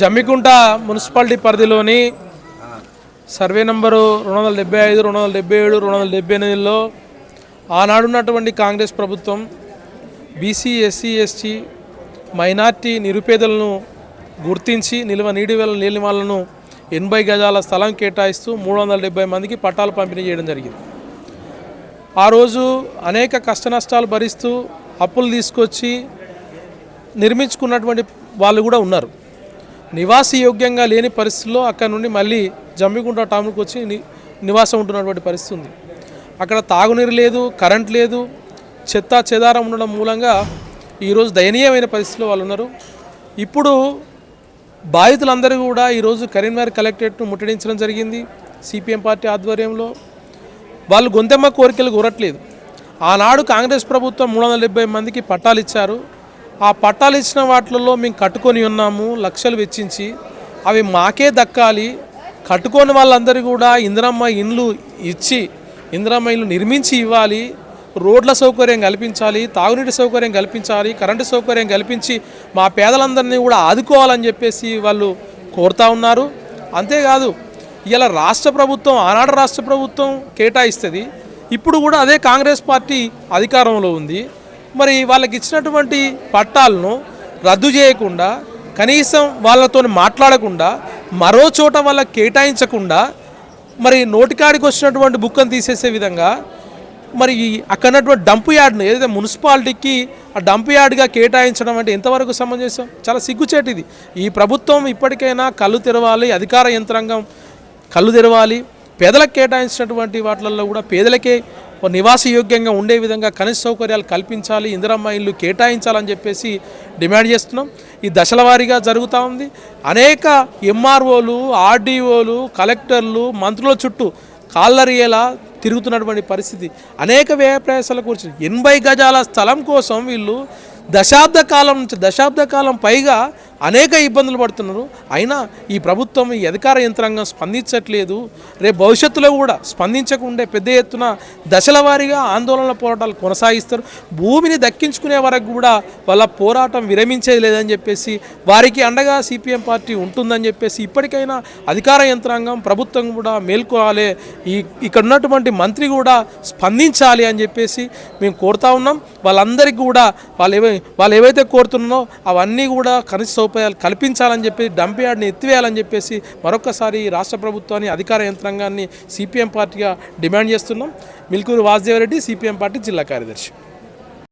Jammikunta municipality పరిధిలోని survey number రెండు వందల డెబ్బై ఐదు రెండు వందల డెబ్బై ఏడు రెండు వందల డెబ్బై ఎనిమిదిలో ఆనాడున్నటువంటి కాంగ్రెస్ ప్రభుత్వం బీసీ ఎస్సీ ఎస్టీ మైనార్టీ నిరుపేదలను గుర్తించి నిల్వ నీటి వేల నీళ్ళ వాళ్ళను ఎనభై గజాల స్థలం కేటాయిస్తూ మూడు వందల డెబ్బై మందికి పట్టాలు పంపిణీ చేయడం జరిగింది. ఆ రోజు అనేక కష్టనష్టాలు భరిస్తూ అప్పులు తీసుకొచ్చి నిర్మించుకున్నటువంటి వాళ్ళు కూడా ఉన్నారు. నివాస యోగ్యంగా లేని పరిస్థితుల్లో అక్కడ నుండి మళ్ళీ జమ్మిగుంట టౌన్కి వచ్చి ని- నివాసం ఉంటున్నటువంటి పరిస్థితి ఉంది. అక్కడ తాగునీరు లేదు కరెంట్ లేదు చెత్త చెదారం ఉండడం మూలంగా ఈరోజు దయనీయమైన పరిస్థితిలో వాళ్ళు ఉన్నారు. ఇప్పుడు బాధితులందరూ కూడా ఈరోజు కరీంనగర్ కలెక్టరేట్ను ముట్టడించడం జరిగింది సిపిఎం పార్టీ ఆధ్వర్యంలో. వాళ్ళు గొంతెమ్మ కోరికలు కోరట్లేదు. ఆనాడు కాంగ్రెస్ ప్రభుత్వం మూడు వందల డెబ్బై మందికి పట్టాలు ఇచ్చారు. ఆ పట్టాలు ఇచ్చిన వాటిల్లో మేము కట్టుకొని ఉన్నాము లక్షలు వెచ్చించి. అవి మాకే దక్కాలి. కట్టుకొని వాళ్ళందరూ కూడా ఇందిరమ్మ ఇండ్లు ఇచ్చి ఇందిరమ్మ ఇల్లు నిర్మించి ఇవ్వాలి. రోడ్ల సౌకర్యం కల్పించాలి తాగునీటి సౌకర్యం కల్పించాలి కరెంటు సౌకర్యం కల్పించి మా పేదలందరినీ కూడా ఆదుకోవాలని చెప్పేసి వాళ్ళు కోరుతా ఉన్నారు. అంతేకాదు ఇలా రాష్ట్ర ప్రభుత్వం ఆనాడు రాష్ట్ర ప్రభుత్వం కేటాయిస్తుంది. ఇప్పుడు కూడా అదే కాంగ్రెస్ పార్టీ అధికారంలో ఉంది. మరి వాళ్ళకి ఇచ్చినటువంటి పట్టాలను రద్దు చేయకుండా కనీసం వాళ్ళతో మాట్లాడకుండా మరో చోట వాళ్ళకి కేటాయించకుండా మరి నోటికాడికి వచ్చినటువంటి బుక్కను తీసేసే విధంగా మరి ఈ డంప్ యార్డ్ను ఏదైతే మున్సిపాలిటీకి ఆ డంప్ యార్డ్గా కేటాయించడం అంటే ఎంతవరకు సమంజసం? చాలా సిగ్గుచేటిది ఈ ప్రభుత్వం ఇప్పటికైనా కళ్ళు తెరవాలి అధికార యంత్రాంగం కళ్ళు తెరవాలి. పేదలకు కేటాయించినటువంటి వాటిల్లో కూడా పేదలకే నివాస యోగ్యంగా ఉండే విధంగా కనీస సౌకర్యాలు కల్పించాలి ఇందిరమ్మ ఇల్లు కేటాయించాలని చెప్పేసి డిమాండ్ చేస్తున్నాం. ఈ దశల వారీగా జరుగుతూ ఉంది. అనేక ఎంఆర్ఓలు ఆర్డీఓలు కలెక్టర్లు మంత్రుల చుట్టూ కాళ్ళరియేలా తిరుగుతున్నటువంటి పరిస్థితి. అనేక వ్యయ ప్రయాసాల కూర్చుని ఎనభై గజాల స్థలం కోసం వీళ్ళు దశాబ్ద కాలం నుంచి దశాబ్ద కాలం పైగా అనేక ఇబ్బందులు పడుతున్నారు. అయినా ఈ ప్రభుత్వం ఈ అధికార యంత్రాంగం స్పందించట్లేదు. రేపు భవిష్యత్తులో కూడా స్పందించకుండే పెద్ద ఎత్తున దశల వారీగా ఆందోళన పోరాటాలు కొనసాగిస్తారు. భూమిని దక్కించుకునే వరకు కూడా వాళ్ళ పోరాటం విరమించేది లేదని చెప్పేసి వారికి అండగా సిపిఎం పార్టీ ఉంటుందని చెప్పేసి ఇప్పటికైనా అధికార యంత్రాంగం ప్రభుత్వం కూడా మేల్కోవాలి. ఈ ఇక్కడ ఉన్నటువంటి మంత్రి కూడా స్పందించాలి అని చెప్పేసి మేము కోరుతా ఉన్నాం. వాళ్ళందరికీ కూడా వాళ్ళు ఏవై వాళ్ళు ఏవైతే కోరుతున్నారో అవన్నీ కూడా కనీసం సదుపాయాలు కల్పించాలని చెప్పి డంప్ యార్డ్ని ఎత్తివేయాలని చెప్పేసి మరొకసారి రాష్ట్ర ప్రభుత్వాన్ని అధికార యంత్రాంగాన్ని సిపిఎం పార్టీగా డిమాండ్ చేస్తున్నాం. మిల్కూరు వాసుదేవరెడ్డి సిపిఎం పార్టీ జిల్లా కార్యదర్శి.